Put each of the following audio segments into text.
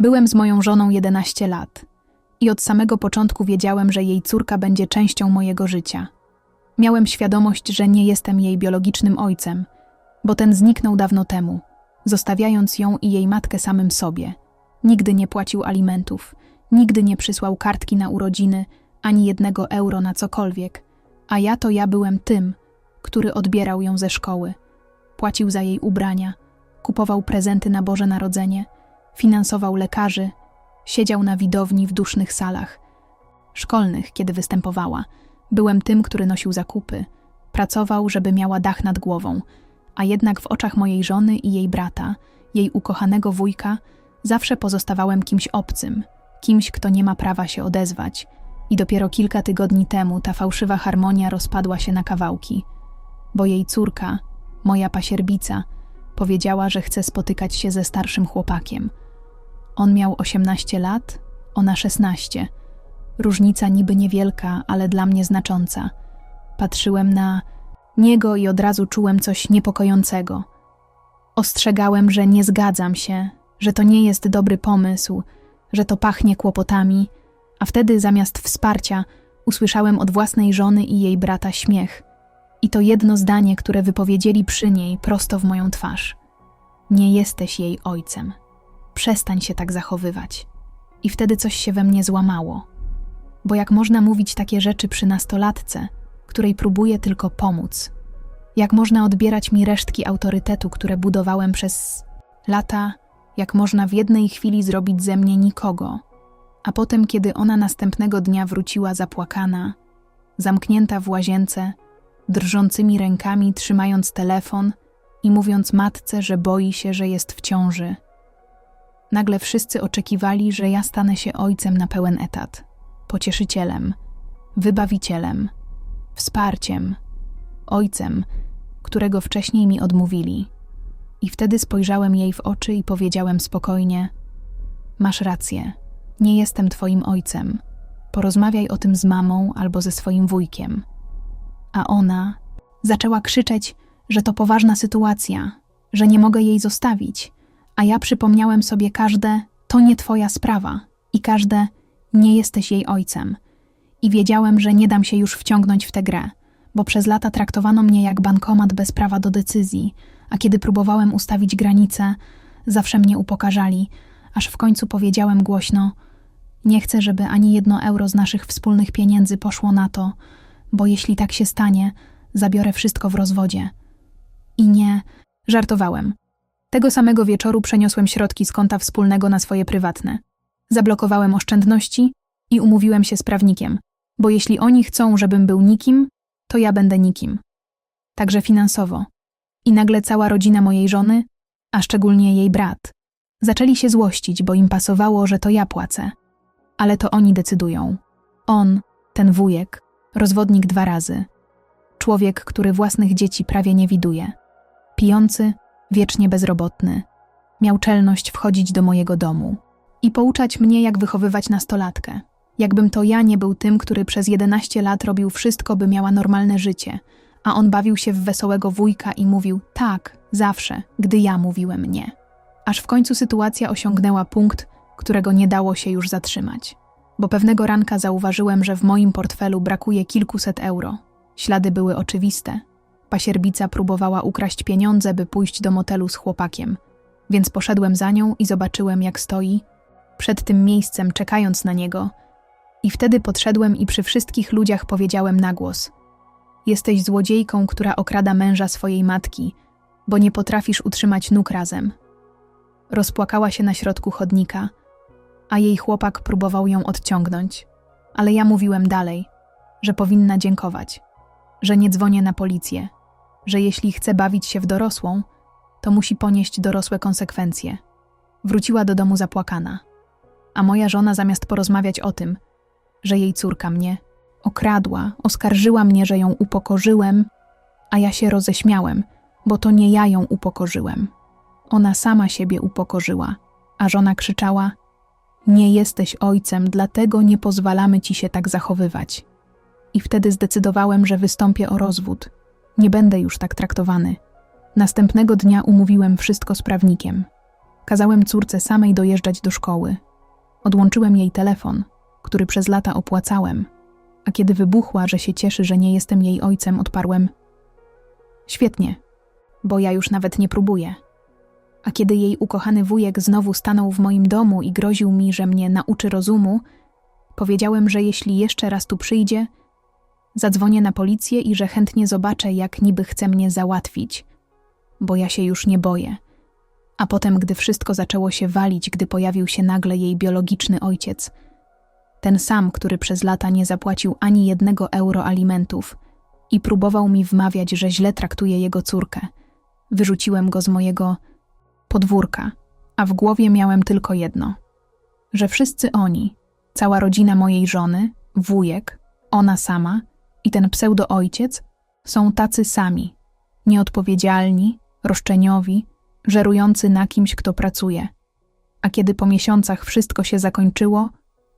Byłem z moją żoną 11 lat i od samego początku wiedziałem, że jej córka będzie częścią mojego życia. Miałem świadomość, że nie jestem jej biologicznym ojcem, bo ten zniknął dawno temu, zostawiając ją i jej matkę samym sobie. Nigdy nie płacił alimentów, nigdy nie przysłał kartki na urodziny, ani jednego euro na cokolwiek, a ja to ja byłem tym, który odbierał ją ze szkoły, płacił za jej ubrania, kupował prezenty na Boże Narodzenie, finansował lekarzy, siedział na widowni w dusznych salach szkolnych, kiedy występowała. Byłem tym, który nosił zakupy, pracował, żeby miała dach nad głową, a jednak w oczach mojej żony i jej brata, jej ukochanego wujka, zawsze pozostawałem kimś obcym, kimś, kto nie ma prawa się odezwać. I dopiero kilka tygodni temu ta fałszywa harmonia rozpadła się na kawałki, bo jej córka, moja pasierbica, powiedziała, że chce spotykać się ze starszym chłopakiem. On miał 18 lat, ona 16. Różnica niby niewielka, ale dla mnie znacząca. Patrzyłem na niego i od razu czułem coś niepokojącego. Ostrzegałem, że nie zgadzam się, że to nie jest dobry pomysł, że to pachnie kłopotami, a wtedy zamiast wsparcia usłyszałem od własnej żony i jej brata śmiech. I to jedno zdanie, które wypowiedzieli przy niej prosto w moją twarz. Nie jesteś jej ojcem. Przestań się tak zachowywać. I wtedy coś się we mnie złamało. Bo jak można mówić takie rzeczy przy nastolatce, której próbuję tylko pomóc? Jak można odbierać mi resztki autorytetu, które budowałem przez lata? Jak można w jednej chwili zrobić ze mnie nikogo? A potem, kiedy ona następnego dnia wróciła zapłakana, zamknięta w łazience, drżącymi rękami trzymając telefon i mówiąc matce, że boi się, że jest w ciąży. Nagle wszyscy oczekiwali, że ja stanę się ojcem na pełen etat, pocieszycielem, wybawicielem, wsparciem, ojcem, którego wcześniej mi odmówili. I wtedy spojrzałem jej w oczy i powiedziałem spokojnie: Masz rację, nie jestem twoim ojcem. Porozmawiaj o tym z mamą albo ze swoim wujkiem. A ona zaczęła krzyczeć, że to poważna sytuacja, że nie mogę jej zostawić, a ja przypomniałem sobie każde to nie twoja sprawa i każde nie jesteś jej ojcem. I wiedziałem, że nie dam się już wciągnąć w tę grę, bo przez lata traktowano mnie jak bankomat bez prawa do decyzji, a kiedy próbowałem ustawić granice, zawsze mnie upokarzali, aż w końcu powiedziałem głośno: Nie chcę, żeby ani jedno euro z naszych wspólnych pieniędzy poszło na to, bo jeśli tak się stanie, zabiorę wszystko w rozwodzie. I nie, żartowałem. Tego samego wieczoru przeniosłem środki z konta wspólnego na swoje prywatne. Zablokowałem oszczędności i umówiłem się z prawnikiem, bo jeśli oni chcą, żebym był nikim, to ja będę nikim. Także finansowo. I nagle cała rodzina mojej żony, a szczególnie jej brat, zaczęli się złościć, bo im pasowało, że to ja płacę. Ale to oni decydują. On, ten wujek, rozwodnik dwa razy. Człowiek, który własnych dzieci prawie nie widuje. Pijący, wiecznie bezrobotny. Miał czelność wchodzić do mojego domu i pouczać mnie, jak wychowywać nastolatkę. Jakbym to ja nie był tym, który przez 11 lat robił wszystko, by miała normalne życie, a on bawił się w wesołego wujka i mówił tak, zawsze, gdy ja mówiłem nie. Aż w końcu sytuacja osiągnęła punkt, którego nie dało się już zatrzymać. Bo pewnego ranka zauważyłem, że w moim portfelu brakuje kilkuset euro. Ślady były oczywiste. Pasierbica próbowała ukraść pieniądze, by pójść do motelu z chłopakiem, więc poszedłem za nią i zobaczyłem, jak stoi przed tym miejscem, czekając na niego. I wtedy podszedłem i przy wszystkich ludziach powiedziałem na głos: Jesteś złodziejką, która okrada męża swojej matki, bo nie potrafisz utrzymać nóg razem. Rozpłakała się na środku chodnika, a jej chłopak próbował ją odciągnąć, ale ja mówiłem dalej, że powinna dziękować, że nie dzwonię na policję, że jeśli chce bawić się w dorosłą, to musi ponieść dorosłe konsekwencje. Wróciła do domu zapłakana, a moja żona zamiast porozmawiać o tym, że jej córka mnie okradła, oskarżyła mnie, że ją upokorzyłem, a ja się roześmiałem, bo to nie ja ją upokorzyłem. Ona sama siebie upokorzyła, a żona krzyczała: Nie jesteś ojcem, dlatego nie pozwalamy ci się tak zachowywać. I wtedy zdecydowałem, że wystąpię o rozwód. Nie będę już tak traktowany. Następnego dnia umówiłem wszystko z prawnikiem. Kazałem córce samej dojeżdżać do szkoły. Odłączyłem jej telefon, który przez lata opłacałem, a kiedy wybuchła, że się cieszy, że nie jestem jej ojcem, odparłem: Świetnie, bo ja już nawet nie próbuję. A kiedy jej ukochany wujek znowu stanął w moim domu i groził mi, że mnie nauczy rozumu, powiedziałem, że jeśli jeszcze raz tu przyjdzie, zadzwonię na policję i że chętnie zobaczę, jak niby chce mnie załatwić, bo ja się już nie boję. A potem, gdy wszystko zaczęło się walić, gdy pojawił się nagle jej biologiczny ojciec, ten sam, który przez lata nie zapłacił ani jednego euro alimentów i próbował mi wmawiać, że źle traktuje jego córkę, wyrzuciłem go z mojego podwórka, a w głowie miałem tylko jedno: że wszyscy oni, cała rodzina mojej żony, wujek, ona sama i ten pseudo-ojciec są tacy sami, nieodpowiedzialni, roszczeniowi, żerujący na kimś, kto pracuje. A kiedy po miesiącach wszystko się zakończyło,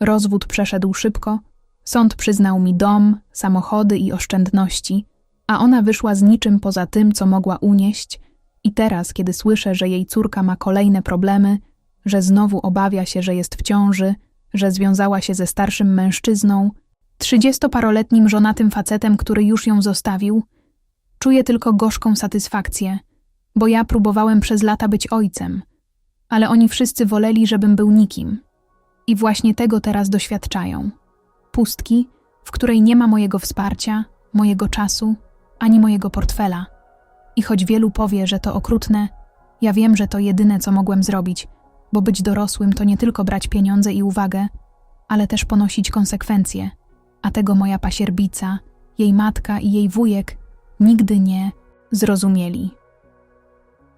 rozwód przeszedł szybko, sąd przyznał mi dom, samochody i oszczędności, a ona wyszła z niczym poza tym, co mogła unieść, i teraz, kiedy słyszę, że jej córka ma kolejne problemy, że znowu obawia się, że jest w ciąży, że związała się ze starszym mężczyzną, trzydziestoparoletnim żonatym facetem, który już ją zostawił, czuję tylko gorzką satysfakcję, bo ja próbowałem przez lata być ojcem, ale oni wszyscy woleli, żebym był nikim. I właśnie tego teraz doświadczają. Pustki, w której nie ma mojego wsparcia, mojego czasu, ani mojego portfela. I choć wielu powie, że to okrutne, ja wiem, że to jedyne, co mogłem zrobić, bo być dorosłym to nie tylko brać pieniądze i uwagę, ale też ponosić konsekwencje. A tego moja pasierbica, jej matka i jej wujek nigdy nie zrozumieli.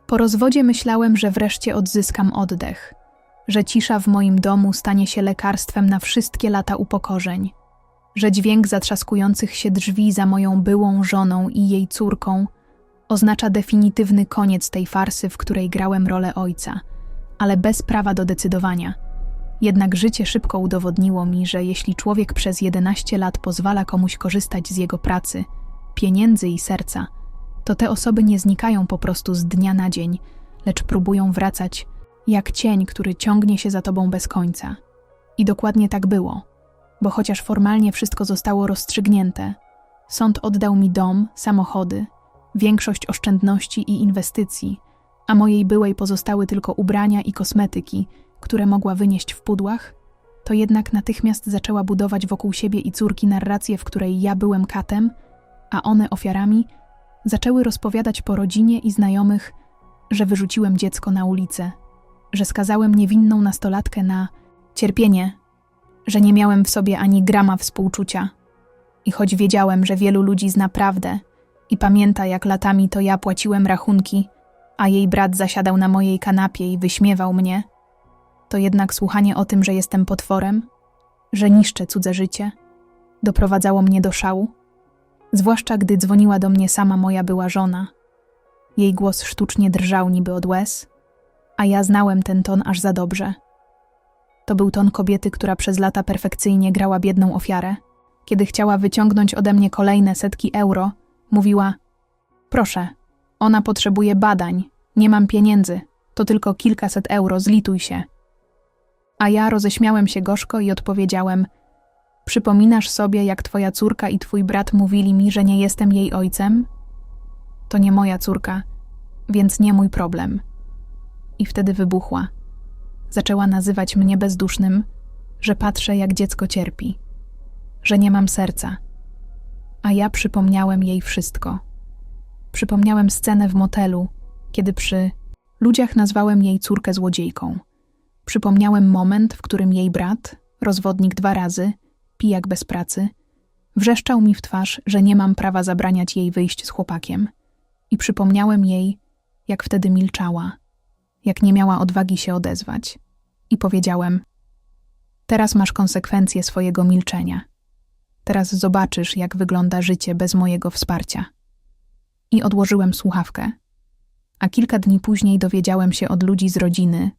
Po rozwodzie myślałem, że wreszcie odzyskam oddech, że cisza w moim domu stanie się lekarstwem na wszystkie lata upokorzeń, że dźwięk zatrzaskujących się drzwi za moją byłą żoną i jej córką oznacza definitywny koniec tej farsy, w której grałem rolę ojca, ale bez prawa do decydowania. Jednak życie szybko udowodniło mi, że jeśli człowiek przez 11 lat pozwala komuś korzystać z jego pracy, pieniędzy i serca, to te osoby nie znikają po prostu z dnia na dzień, lecz próbują wracać, jak cień, który ciągnie się za tobą bez końca. I dokładnie tak było, bo chociaż formalnie wszystko zostało rozstrzygnięte, sąd oddał mi dom, samochody, większość oszczędności i inwestycji, a mojej byłej pozostały tylko ubrania i kosmetyki, które mogła wynieść w pudłach, to jednak natychmiast zaczęła budować wokół siebie i córki narrację, w której ja byłem katem, a one ofiarami, zaczęły rozpowiadać po rodzinie i znajomych, że wyrzuciłem dziecko na ulicę, że skazałem niewinną nastolatkę na cierpienie, że nie miałem w sobie ani grama współczucia. I choć wiedziałem, że wielu ludzi zna prawdę i pamięta, jak latami to ja płaciłem rachunki, a jej brat zasiadał na mojej kanapie i wyśmiewał mnie, to jednak słuchanie o tym, że jestem potworem, że niszczę cudze życie, doprowadzało mnie do szału zwłaszcza gdy dzwoniła do mnie sama moja była żona. Jej głos sztucznie drżał niby od łez, a ja znałem ten ton aż za dobrze. To był ton kobiety, która przez lata perfekcyjnie grała biedną ofiarę. Kiedy chciała wyciągnąć ode mnie kolejne setki euro, mówiła: Proszę, ona potrzebuje badań, nie mam pieniędzy, to tylko kilkaset euro, zlituj się. A ja roześmiałem się gorzko i odpowiedziałem: Przypominasz sobie, jak twoja córka i twój brat mówili mi, że nie jestem jej ojcem? To nie moja córka, więc nie mój problem. I wtedy wybuchła. Zaczęła nazywać mnie bezdusznym, że patrzę, jak dziecko cierpi, że nie mam serca. A ja przypomniałem jej wszystko. Przypomniałem scenę w motelu, kiedy przy ludziach nazwałem jej córkę złodziejką. Przypomniałem moment, w którym jej brat, rozwodnik dwa razy, pijak bez pracy, wrzeszczał mi w twarz, że nie mam prawa zabraniać jej wyjść z chłopakiem. I przypomniałem jej, jak wtedy milczała, jak nie miała odwagi się odezwać. I powiedziałem: Teraz masz konsekwencje swojego milczenia. Teraz zobaczysz, jak wygląda życie bez mojego wsparcia. I odłożyłem słuchawkę. A kilka dni później dowiedziałem się od ludzi z rodziny,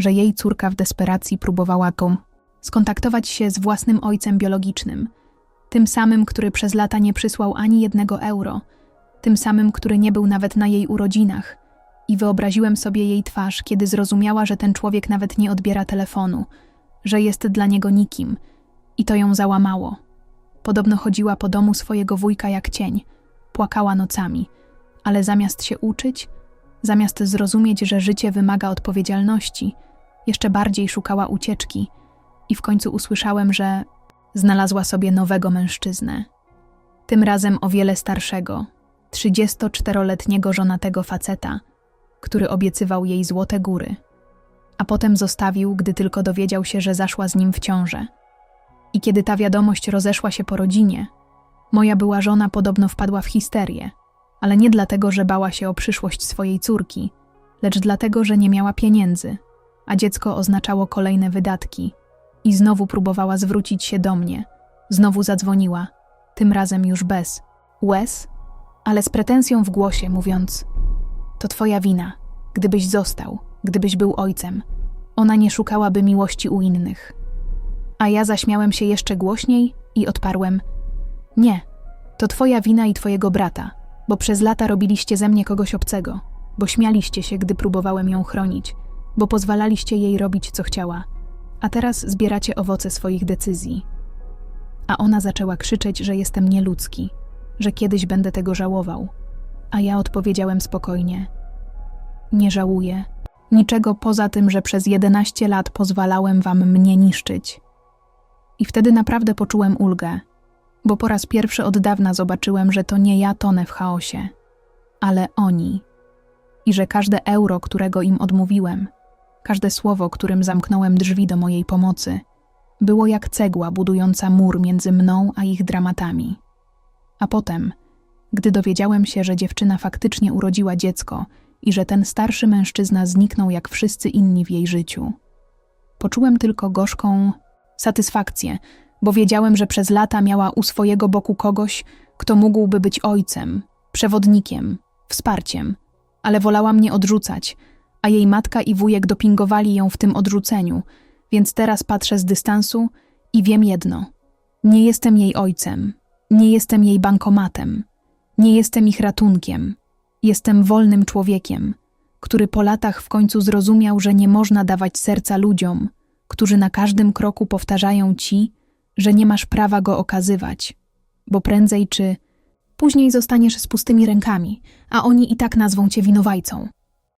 że jej córka w desperacji próbowała kom skontaktować się z własnym ojcem biologicznym, tym samym, który przez lata nie przysłał ani jednego euro, tym samym, który nie był nawet na jej urodzinach. I wyobraziłem sobie jej twarz, kiedy zrozumiała, że ten człowiek nawet nie odbiera telefonu, że jest dla niego nikim, i to ją załamało. Podobno chodziła po domu swojego wujka jak cień, płakała nocami, ale zamiast się uczyć, zamiast zrozumieć, że życie wymaga odpowiedzialności, jeszcze bardziej szukała ucieczki i w końcu usłyszałem, że znalazła sobie nowego mężczyznę. Tym razem o wiele starszego, 34-letniego żonatego faceta, który obiecywał jej złote góry, a potem zostawił, gdy tylko dowiedział się, że zaszła z nim w ciążę. I kiedy ta wiadomość rozeszła się po rodzinie, moja była żona podobno wpadła w histerię, ale nie dlatego, że bała się o przyszłość swojej córki, lecz dlatego, że nie miała pieniędzy, a dziecko oznaczało kolejne wydatki. I znowu próbowała zwrócić się do mnie. Znowu zadzwoniła, tym razem już bez łez, ale z pretensją w głosie, mówiąc: To twoja wina, gdybyś został, gdybyś był ojcem. Ona nie szukałaby miłości u innych. A ja zaśmiałem się jeszcze głośniej i odparłem: Nie, to twoja wina i twojego brata, bo przez lata robiliście ze mnie kogoś obcego, bo śmialiście się, gdy próbowałem ją chronić, bo pozwalaliście jej robić, co chciała, a teraz zbieracie owoce swoich decyzji. A ona zaczęła krzyczeć, że jestem nieludzki, że kiedyś będę tego żałował. A ja odpowiedziałem spokojnie: Nie żałuję. Niczego poza tym, że przez 11 lat pozwalałem wam mnie niszczyć. I wtedy naprawdę poczułem ulgę, bo po raz pierwszy od dawna zobaczyłem, że to nie ja tonę w chaosie, ale oni. I że każde euro, którego im odmówiłem, każde słowo, którym zamknąłem drzwi do mojej pomocy, było jak cegła budująca mur między mną a ich dramatami. A potem, gdy dowiedziałem się, że dziewczyna faktycznie urodziła dziecko i że ten starszy mężczyzna zniknął jak wszyscy inni w jej życiu, poczułem tylko gorzką satysfakcję, bo wiedziałem, że przez lata miała u swojego boku kogoś, kto mógłby być ojcem, przewodnikiem, wsparciem, ale wolała mnie odrzucać, a jej matka i wujek dopingowali ją w tym odrzuceniu, więc teraz patrzę z dystansu i wiem jedno: nie jestem jej ojcem, nie jestem jej bankomatem, nie jestem ich ratunkiem. Jestem wolnym człowiekiem, który po latach w końcu zrozumiał, że nie można dawać serca ludziom, którzy na każdym kroku powtarzają ci, że nie masz prawa go okazywać, bo prędzej czy później zostaniesz z pustymi rękami, a oni i tak nazwą cię winowajcą.